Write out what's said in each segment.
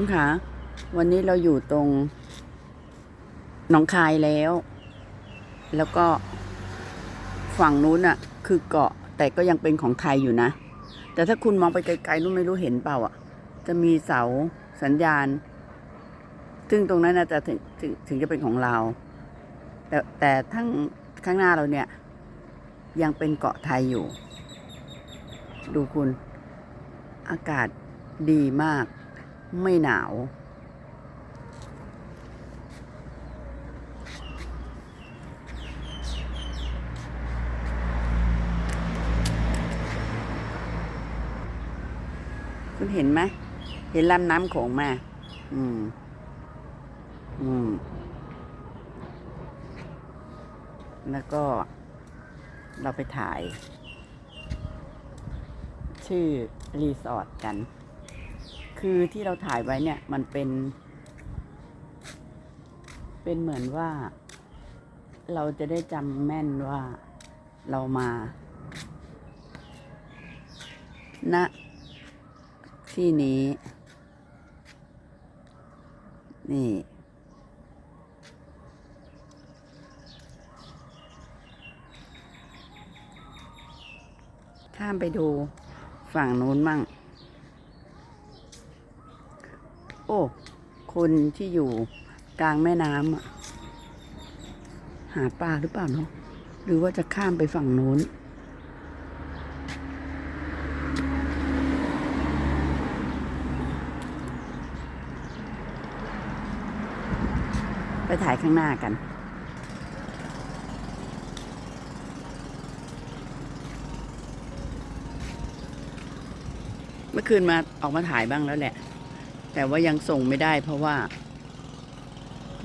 คุณคะวันนี้เราอยู่ตรงหนองคายแล้ว แล้วก็ฝั่งนู้นอะคือเกาะแต่ก็ยังเป็นของไทยอยู่นะ แต่ถ้าคุณมองไปไกลๆนู้นไม่รู้เห็นเปล่าอะจะมีเสาสัญญาณ ซึ่งตรงนั้นน่าจะถึงถึงถึงจะเป็นของเรา แต่แต่ทั้งข้างหน้าเราเนี่ย ยังเป็นเกาะไทยอยู่ ดูคุณ อากาศดีมาก ไม่หนาว คุณเห็นไหม เห็นลำน้ำโขงมา อืม อืม แล้วก็เราไปถ่าย ชื่อ รีสอร์ทกัน คือที่เราถ่ายไว้เนี่ยมันเป็น เป็นเหมือนว่า เราจะได้จำแม่นว่าเรามาณที่นี้ นี่ ข้ามไปดูฝั่งนู้นมั่ง โอ้ คนที่อยู่กลางแม่น้ำอะหาปลาหรือเปล่าเนาะหรือว่าจะข้ามไปฝั่งโน้น ไปถ่ายข้างหน้ากันเมื่อคืนมาออกมาถ่ายบ้างแล้วแหละ แต่ว่ายังส่งไม่ได้เพราะว่า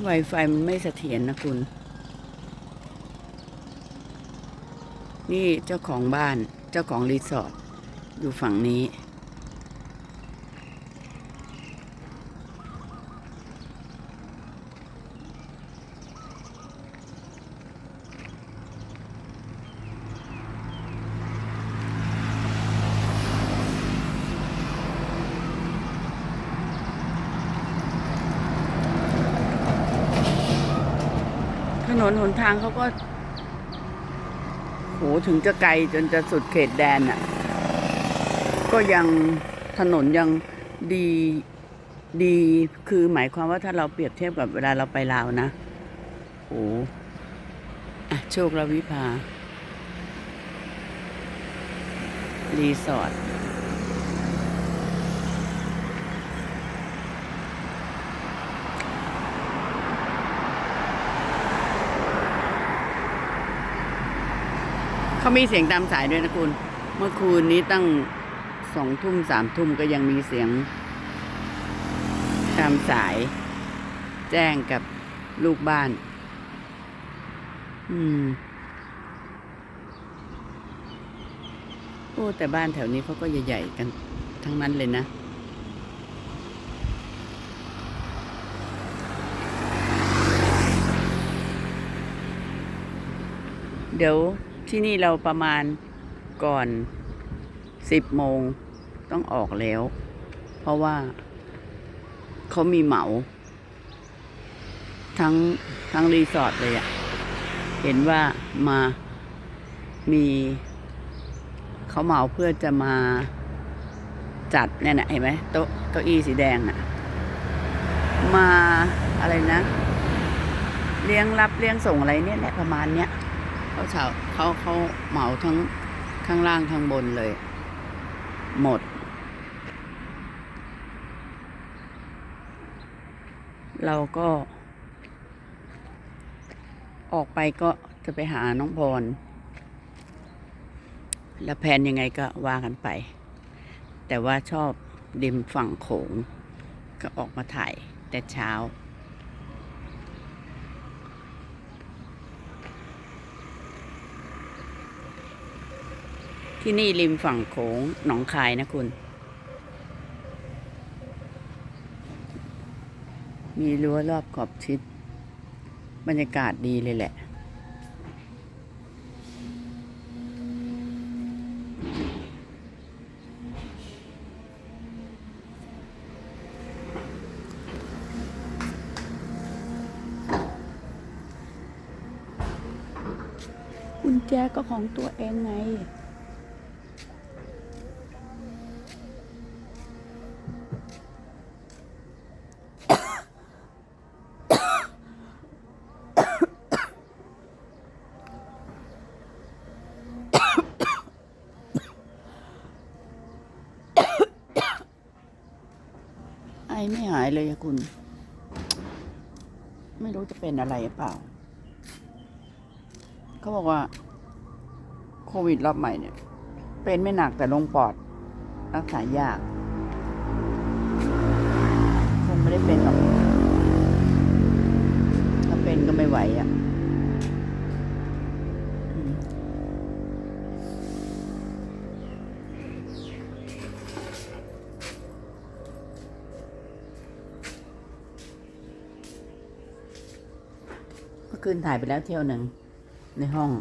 Wi-Fi มันไม่เสถียรนะคุณ นี่เจ้าของบ้านเจ้าของรีสอร์ทอยู่ฝั่งนี้ นนหนทางเขาก็โหถึงจะไกลจนจะสุดเขตแดนอะ ก็ยังถนนยังดีดีคือหมายความว่าถ้าเราเปรียบเทียบกับเวลาเราไปลาวนะโหอะโชคละวิภา รีสอร์ท เขามีเสียงตามสายด้วยนะคุณ เมื่อคืนนี้ตั้งสองทุ่มสามทุ่มก็ยังมีเสียง ตามสาย แจ้งกับลูกบ้าน อืม โอ้แต่บ้านแถวนี้เขาก็ใหญ่ๆกัน ทั้งนั้นเลยนะเดี๋ยว ที่นี่เราประมาณก่อนสิบโมงต้องออกแล้ว เพราะว่าเขามีเหมา ทั้งทั้งรีสอร์ทเลยอะเห็นว่ามามีเขาเหมาเพื่อจะมาจัดเนี่ยนะเห็นไหมโต๊ะเก้าอี้สีแดงน่ะมาอะไรนะ เลี้ยงรับเลี้ยงส่งอะไรเนี่ยแหละประมาณเนี้ย เขาเช่าเขาเขาเหมาทั้งข้างล่างข้างบนเลย หมด เราก็ ออกไปก็จะไปหาน้องพร แล้วแผนยังไงก็ว่ากันไป แต่ว่าชอบริมฝั่งโขง ก็ออกมาถ่ายแต่เช้า ที่นี่ริมฝั่งโขงหนองคายนะคุณ มีรั้วรอบขอบชิด บรรยากาศดีเลยแหละคุณแจก็ของตัวเองไง ไอไม่หายเลยคุณ ไม่รู้จะเป็นอะไรเปล่า เขาบอกว่า โควิดรอบใหม่เนี่ย เป็นไม่หนักแต่ลงปอด รักษายาก คงไม่ได้เป็นหรอก ถ้าเป็นก็ไม่ไหวอะ่ะ คืนถ่ายไปแล้วเที่ยวหนึ่งในห้อง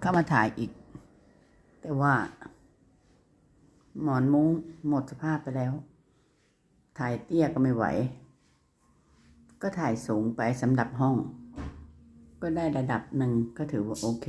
เข้ามาถ่ายอีก แต่ว่า หมอนมุ้งหมดสภาพไปแล้ว ถ่ายเตี้ยก็ไม่ไหว ก็ถ่ายสูงไปสำหรับห้อง ก็ได้ระดับหนึ่งก็ถือว่าโอเค